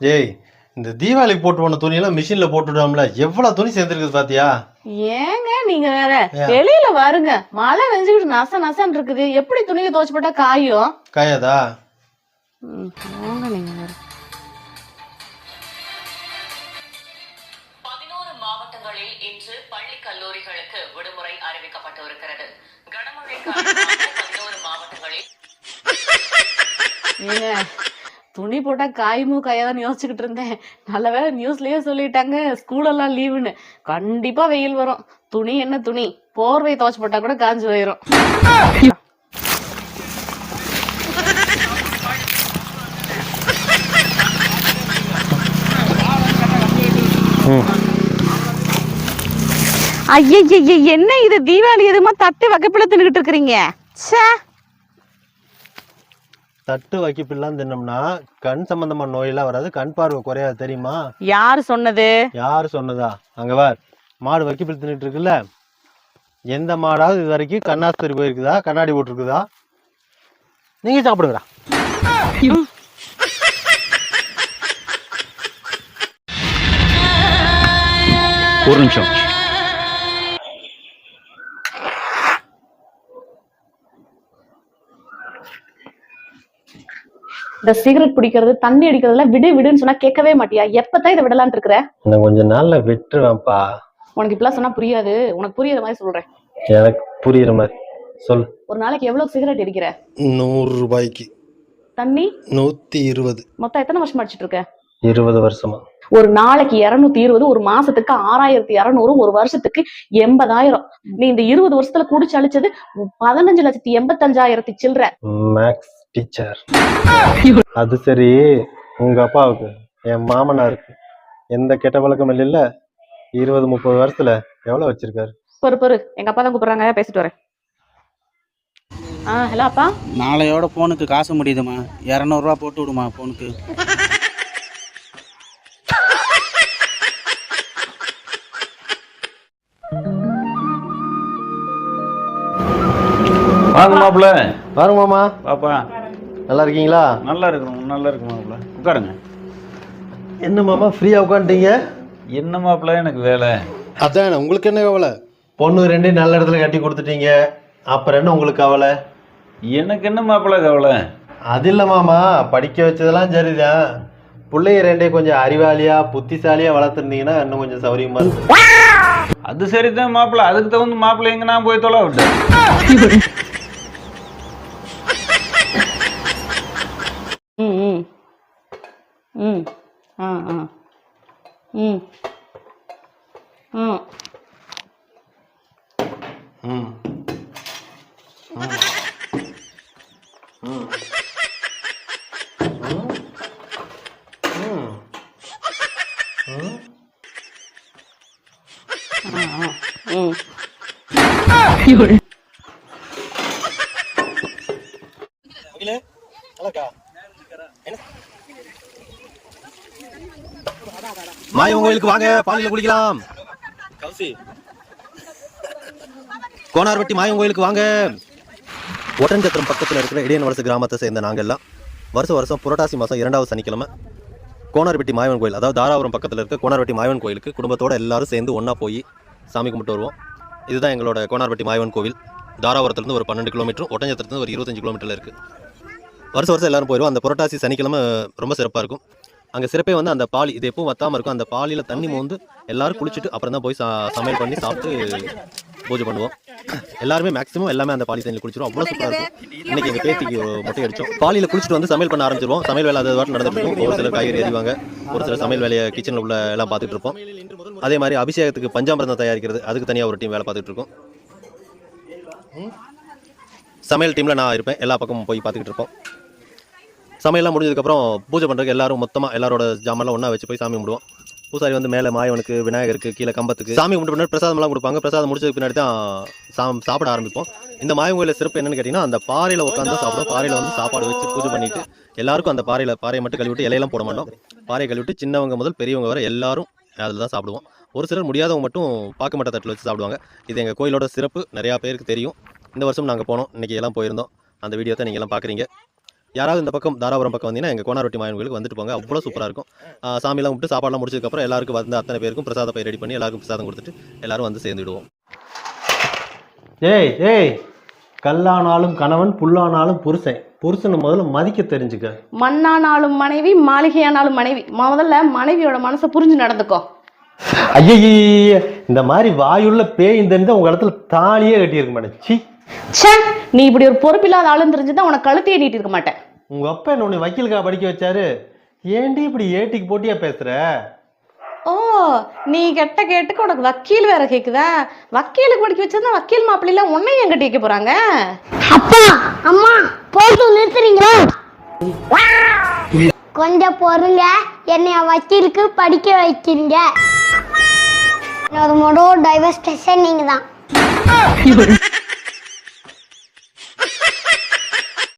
ஏய் இந்த தீபாவளிக்கு போட்டு போன துணியெல்லாம் மிஷின்ல போட்டுவிடாமல எவ்வளவு துணி சேர்ந்துருக்குது பாத்தியா? ஏங்க நீங்க வேற? வெளியில வாருங்க. மழை வெஞ்சுக்கிட்டு நச நசன்னு இருக்குது. எப்படி துணியை துவைச்சு போட்டா காயும்? காயாதா? போங்க நீங்க வேற. பதினோரு மாவட்டங்களில் இன்று பள்ளி கல்லூரிகளுக்கு விடுமுறை அறிவிக்கப்பட்டிருக்கிறது. கனமழை காரணமாக பதினோரு மாவட்டங்களில் ஏங்க துணி போட்டா காயுமோ காயாதான்னு யோசிச்சுக்கிட்டு இருந்தேன். நல்ல வேளை நியூஸ்லயே சொல்லிட்டாங்க ஸ்கூல் எல்லாம் லீவுன்னு கண்டிப்பா வெயில் வரும். துணி என்ன துணி? போர்வை துவச்சி போட்டா கூட காஞ்சு போயிரும். ஐயய்ய என்ன இது? தீபாவளி எதுமா தட்டு வகைப்பில தின்னுகிட்டு இருக்கிறீங்க? ச்சே! தட்டு வைக்கப்பில்லாம் தின்னோம்னா கண் சம்பந்தமான நோயெல்லாம் வராது. கண் பார்வை குறையாது தெரியுமா? யாரு சொன்னது? யார் சொன்னதா? அங்க வார் மாடு வைக்கப்பில் தின்னுட்டு இருக்குல்ல எந்த மாடாவது இது வரைக்கும் கண்ணாஸ்பத்திரி போயிருக்குதா? கண்ணாடி போட்டிருக்குதா? நீங்க சாப்பிடுங்கடா. ஒரு நிமிஷம். இந்த சிகரெட் பிடிக்கிறது தண்ணி அடிக்கிறதுல விடு விடுன்னு சொன்னா கேட்கவே மாட்டியா? எப்பதான் இதை விடலாம்னு இருக்கிற? இன்னும் கொஞ்ச நாள்ல விட்டுருவேன்ப்பா. உனக்கு இப்பெல்லாம் சொன்னா புரியாது. உனக்கு புரியுற மாதிரி சொல்றேன். எனக்கு புரியுற மாதிரி. சொல். ஒரு நாளைக்கு எவ்வளவு சிகரெட் அடிக்கிற? நூறு ரூபாய்க்கு. தண்ணி? நூத்தி இருபது. மொத்தம் எத்தனை வருஷம் அடிச்சிட்டு இருக்க? இருபது வருஷமா. ஒரு நாளைக்கு இருநூத்தி இருபது ஒரு மாசத்துக்கு ஆறாயிரத்தி இருநூறு ஒரு வருஷத்துக்கு எண்பதாயிரம். நீ இந்த இருபது வருஷத்துல குடிச்சு அழிச்சது பதினஞ்சு லட்சத்தி எண்பத்தஞ்சாயிரத்தி சில்லற. Maths teacher. அது சரி உங்க அப்பாவுக்கு என் மாமனாருக்கு. எந்த கெட்ட பழக்கம் இல்லைல்ல? இருபது முப்பது வருஷத்துல எவ்வளவு வச்சிருக்காரு? பொறு பொறு. எங்க அப்பா தான் கூப்பிடுறாங்க பேசிட்டு வரேன். ஆ ஹலோ அப்பா. நாளையோட ஃபோனுக்கு காசு முடியுதுமா இரநூறுவா போட்டு விடுமா ஃபோனுக்கு வாங்க மாப்பிள்ள. வாருங்க மாமா. பாப்பா நல்லா இருக்கீங்களா நல்லா இருக்கணும் நல்லா இருக்கு மாப்பிள்ள உட்காருங்க. என்ன மாமா ஃப்ரீயா உட்காந்துட்டீங்க? என்ன மாப்பிள்ள எனக்கு வேலை. அதான் உங்களுக்கு என்ன கவலை? பொண்ணு ரெண்டையும் நல்ல இடத்துல கட்டி கொடுத்துட்டீங்க. அப்புறம் என்ன உங்களுக்கு கவலை? எனக்கு என்ன மாப்பிள்ள கவலை? அது இல்லை மாமா படிக்க வச்சதெல்லாம் சரிதான். பிள்ளைய ரெண்டையும் கொஞ்சம் அறிவாளியா புத்திசாலியா வளர்த்துருந்தீங்கன்னா இன்னும் கொஞ்சம் சௌரியமா இருக்கும். அது சரிதான் மாப்பிள்ள அதுக்கு தகுந்த மாப்பிள்ள எங்க நான் போய் தொலை விட்டேன்? 응, 어, 어, 응, 어, 응, 응, 응. 응? 응? 응. மாயவன் கோயிலுக்கு வாங்க பாலியில குளிக்கலாம். கோனார்வட்டி மாயவன் கோயிலுக்கு வாங்க. ஒட்டன்சத்திரம் பக்கத்தில் இருக்கிற இடையன் வலசு கிராமத்தை சேர்ந்த நாங்கெல்லாம் வருஷம் வருஷம் புரட்டாசி மாதம் இரண்டாவது சனிக்கிழமை கோனார்வெட்டி மாயவன் கோயில் அதாவது தாராபுரம் பக்கத்தில் இருக்க கோனார்வெட்டி மாயவன் கோயிலுக்கு குடும்பத்தோட எல்லாரும் சேர்ந்து ஒன்றா போய் சாமி கும்பிட்டு வருவோம். இதுதான் எங்களோட கோனார்வெட்டி மாயவன் கோவில். தாராபுரத்துலேருந்து ஒரு பன்னெண்டு கிலோமீட்டர் ஒட்டஞ்சத்திரத்துலேருந்து ஒரு இருபத்தஞ்சு கிலோமீட்டரில் இருக்குது வருஷம் வருஷம் எல்லாரும் போயிடுவோம் அந்த புரட்டாசி சனிக்கிழமை ரொம்ப சிறப்பாக இருக்கும். அங்கே சிறப்பே வந்து அந்த பாலி இது எப்பவும் வத்தாமல் இருக்கும். அந்த பாலியில் தண்ணி மோந்து எல்லாரும் குளிச்சுட்டு அப்புறம் தான் போய் சா சமையல் பண்ணி சாப்பிட்டு பூஜை பண்ணுவோம். எல்லாருமே மேக்ஸிமம் எல்லாமே அந்த பாலி தண்ணியில் குளிச்சிரும் அவ்வளோ சூப்பராக இருக்கும். இன்னைக்கு எங்கள் பேத்திக்கு மொட்டை அடிச்சோம். பாலியில் குளிச்சுட்டு வந்து சமையல் பண்ண ஆரம்பிச்சிருவோம். சமையல் வேலை அது வாட்டு நடந்துட்டு இருக்கும். ஒரு சிலர் காய்கறி எறிவாங்க ஒரு சிலர் சமையல் வேலையை கிச்சனில் உள்ள எல்லாம் பார்த்துட்டு இருப்போம். அதே மாதிரி அபிஷேகத்துக்கு பஞ்சாமிரதம் தயாரிக்கிறது. அதுக்கு தனியாக ஒரு டீம் வேலை பார்த்துட்டு இருக்கோம். சமையல் டீமில் நான் இருப்பேன். எல்லா பக்கமும் போய் பார்த்துக்கிட்டு இருப்போம். சமையல்லாம் முடிஞ்சதுக்கப்புறம் பூஜை பண்ணுறதுக்கு எல்லாரும் மொத்தமாக எல்லாரோட ஜாமெல்லாம் ஒன்றா வச்சு போய் சாமி கும்பிடுவோம். பூசாரி வந்து மேலே மாயவனுக்கு விநாயகருக்கு கீழே கம்பத்துக்கு சாமி கும்பிட்டு பின்னாடி பிரசாதம்லாம் கொடுப்பாங்க. பிரசாதம் முடிச்சதுக்கு பின்னாடி தான் சா சாப்பிட ஆரம்பிப்போம். இந்த மாயவன் கோயிலில் சிறப்பு என்னன்னு கேட்டிங்கன்னா அந்த பாறையில் உட்காந்து சாப்பிடும் பாறையில் வந்து சாப்பாடு வச்சு பூஜை பண்ணிட்டு எல்லாருக்கும் அந்த பாறையில் பாறையை மட்டும் கழுவிட்டு இலையெல்லாம் போட மாட்டோம். பாறையை கழுவிட்டு சின்னவங்க முதல் பெரியவங்க வர எல்லாரும் அதில் தான் சாப்பிடுவோம். ஒரு சிலர் முடியாதவங்க மட்டும் பார்க்க மாட்ட தட்டில் வச்சு சாப்பிடுவாங்க. இது எங்கள் கோயிலோட சிறப்பு. நிறையா பேருக்கு தெரியும். இந்த வருஷம் நாங்கள் போனோம். இன்றைக்கி எல்லாம் போயிருந்தோம். அந்த வீடியோ தான் நீங்கள் எல்லாம் பார்க்குறீங்க யாராவது இந்த பக்கம் தாராபுரம் பக்கம் வந்தீங்கன்னா எங்கள் கோனார்வட்டி மாயன் கோயிலுக்கு வந்துட்டு போங்க. அவ்வளோ சூப்பராக இருக்கும். சாமியெல்லாம் விட்டு சாப்பாடுலாம் முடிச்சதுக்கப்புறம் எல்லாருக்கும் வந்து அத்தனை பேருக்கும் பிரசாத பை ரெடி பண்ணி எல்லாருக்கும் பிரசாதம் கொடுத்துட்டு எல்லாரும் வந்து சேர்ந்துடுவோம். ஏய் ஏய் கல்லானாலும் கணவன் புல்லானாலும் புருஷன். புருஷனை முதல்ல மதிக்க தெரிஞ்சுக்க. மண்ணானாலும் மனைவி மாளிகையானாலும் மனைவி. முதல்ல மனைவியோட மனசை புரிஞ்சு நடந்துக்கோ. ஐயய்ய இந்த மாதிரி வாயுள்ள பேய் தெரிஞ்சா உங்க இடத்துல தாலியே கட்டியிருக்க மாட்டேன். சி. ச்சே நீ இப்படி ஒரு பொறுப்பில்லாத ஆளுன்னு தெரிஞ்சுதான் உனக்கு கழுத்தையே நீட்டி இருக்க மாட்டேன். உங்க அப்பா என்ன உன்னை வக்கீலுக்கா படிக்க வச்சாரு? ஏன்டி இப்படி ஏட்டிக்கு போட்டியா பேசுற? ஓ நீ கெட்ட கேட்டுக்கு உனக்கு வக்கீல் வேற கேக்குதா? வக்கீலுக்கு படிக்க வச்சிருந்தா வக்கீல் மாப்பிள்ளைல உன்னை எங்க கேட்க போறாங்க. அப்பா அம்மா போட்டு நிறுத்துறீங்களா? கொஞ்சம் பொறுங்க. என்னைய வக்கீலுக்கு படிக்க வைக்கிறீங்க. என்னோட மொடோ டைவர்ஸ் நீங்க தான்